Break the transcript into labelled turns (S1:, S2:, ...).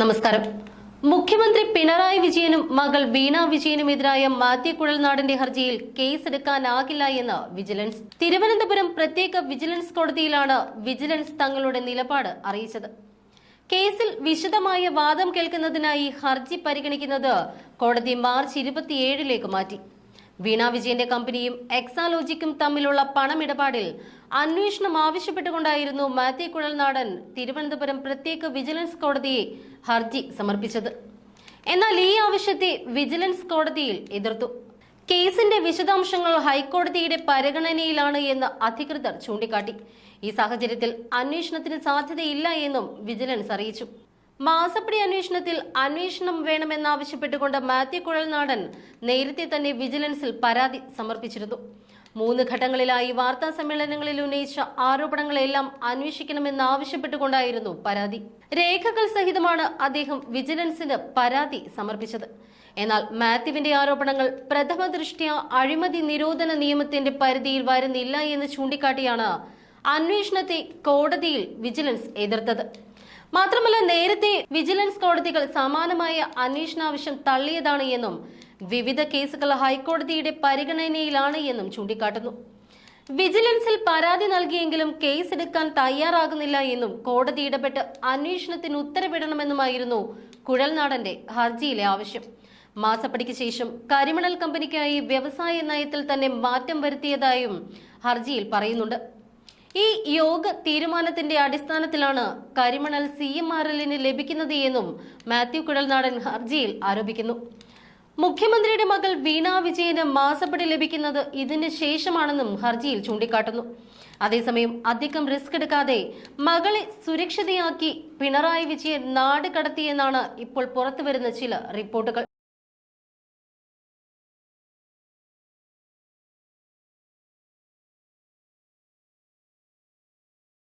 S1: നമസ്കാരം. മുഖ്യമന്ത്രി പിണറായി വിജയനും മകൾ വീണ വിജയനുമെതിരായ മാത്യു കുഴൽനാടിന്റെ ഹർജിയിൽ കേസെടുക്കാനാകില്ല എന്ന് വിജിലൻസ്. തിരുവനന്തപുരം പ്രത്യേക വിജിലൻസ് കോടതിയിലാണ് വിജിലൻസ് തങ്ങളുടെ നിലപാട് അറിയിച്ചത്. കേസിൽ വിശദമായ വാദം കേൾക്കുന്നതിനായി ഹർജി പരിഗണിക്കുന്നത് കോടതി മാർച്ച് ഇരുപത്തിയേഴിലേക്ക് മാറ്റി. വീണ വിജയന്റെ കമ്പനിയും എക്സാലോജിക്കും തമ്മിലുള്ള പണമിടപാടിൽ അന്വേഷണം ആവശ്യപ്പെട്ടുകൊണ്ടായിരുന്നു മാത്യു കുഴൽനാടൻ തിരുവനന്തപുരം പ്രത്യേക വിജിലൻസ് കോടതിയെ ഹർജി സമർപ്പിച്ചത്. എന്നാൽ ഈ ആവശ്യത്തെ വിജിലൻസ് കോടതിയിൽ എതിർത്തു. കേസിന്റെ വിശദാംശങ്ങൾ ഹൈക്കോടതിയുടെ പരിഗണനയിലാണ് എന്ന് അധികൃതർ ചൂണ്ടിക്കാട്ടി. ഈ സാഹചര്യത്തിൽ അന്വേഷണത്തിന് സാധ്യതയില്ല എന്നും വിജിലൻസ് അറിയിച്ചു. മാസപ്പടി അന്വേഷണത്തിൽ അന്വേഷണം വേണമെന്നാവശ്യപ്പെട്ടുകൊണ്ട് മാത്യു കുഴൽനാടൻ നേരത്തെ തന്നെ വിജിലൻസിൽ പരാതി സമർപ്പിച്ചിരുന്നു. മൂന്ന് ഘട്ടങ്ങളിലായി വാർത്താ സമ്മേളനങ്ങളിൽ ഉന്നയിച്ച ആരോപണങ്ങളെല്ലാം അന്വേഷിക്കണമെന്നാവശ്യപ്പെട്ടുകൊണ്ടായിരുന്നു പരാതി. രേഖകൾ സഹിതമാണ് അദ്ദേഹം വിജിലൻസിന് പരാതി സമർപ്പിച്ചത്. എന്നാൽ മാത്യുവിന്റെ ആരോപണങ്ങൾ പ്രഥമ ദൃഷ്ട്യാ അഴിമതി നിരോധന നിയമത്തിന്റെ പരിധിയിൽ വരുന്നില്ല എന്ന് ചൂണ്ടിക്കാട്ടിയാണ് അന്വേഷണത്തെ കോടതിയിൽ വിജിലൻസ് എതിർത്തത്. മാത്രമല്ല നേരത്തെ വിജിലൻസ് കോടതികൾ സമാനമായ അന്വേഷണാവശ്യം തള്ളിയതാണ് എന്നും വിവിധ കേസുകൾ ഹൈക്കോടതിയുടെ പരിഗണനയിലാണ് എന്നും ചൂണ്ടിക്കാട്ടുന്നു. വിജിലൻസിൽ പരാതി നൽകിയെങ്കിലും കേസ് എടുക്കാൻ തയ്യാറാകുന്നില്ല എന്നും കോടതി ഇടപെട്ട് അന്വേഷണത്തിന് ഉത്തരവിടണമെന്നുമായിരുന്നു കുഴൽനാടന്റെ ഹർജിയിലെ ആവശ്യം. മാസപ്പടിക്ക് ശേഷം കരിമണൽ കമ്പനിക്കായി വ്യവസായ നയത്തിൽ തന്നെ മാറ്റം വരുത്തിയതായും ഹർജിയിൽ പറയുന്നുണ്ട്. ഈ യോഗ തീരുമാനത്തിന്റെ അടിസ്ഥാനത്തിലാണ് കരിമണൽ സി എം ആർ എല്ലിന് ലഭിക്കുന്നത് എന്നും മാത്യു കുഴൽനാടൻ ഹർജിയിൽ ആരോപിക്കുന്നു. മുഖ്യമന്ത്രിയുടെ മകൾ വീണ വിജയന് മാസപ്പടി ലഭിക്കുന്നത് ഇതിന് ശേഷമാണെന്നും ഹർജിയിൽ ചൂണ്ടിക്കാട്ടുന്നു. അതേസമയം അധികം റിസ്ക് എടുക്കാതെ മകളെ സുരക്ഷിതയാക്കി പിണറായി വിജയൻ നാട് കടത്തിയെന്നാണ് ഇപ്പോൾ പുറത്തുവരുന്ന ചില റിപ്പോർട്ടുകൾ.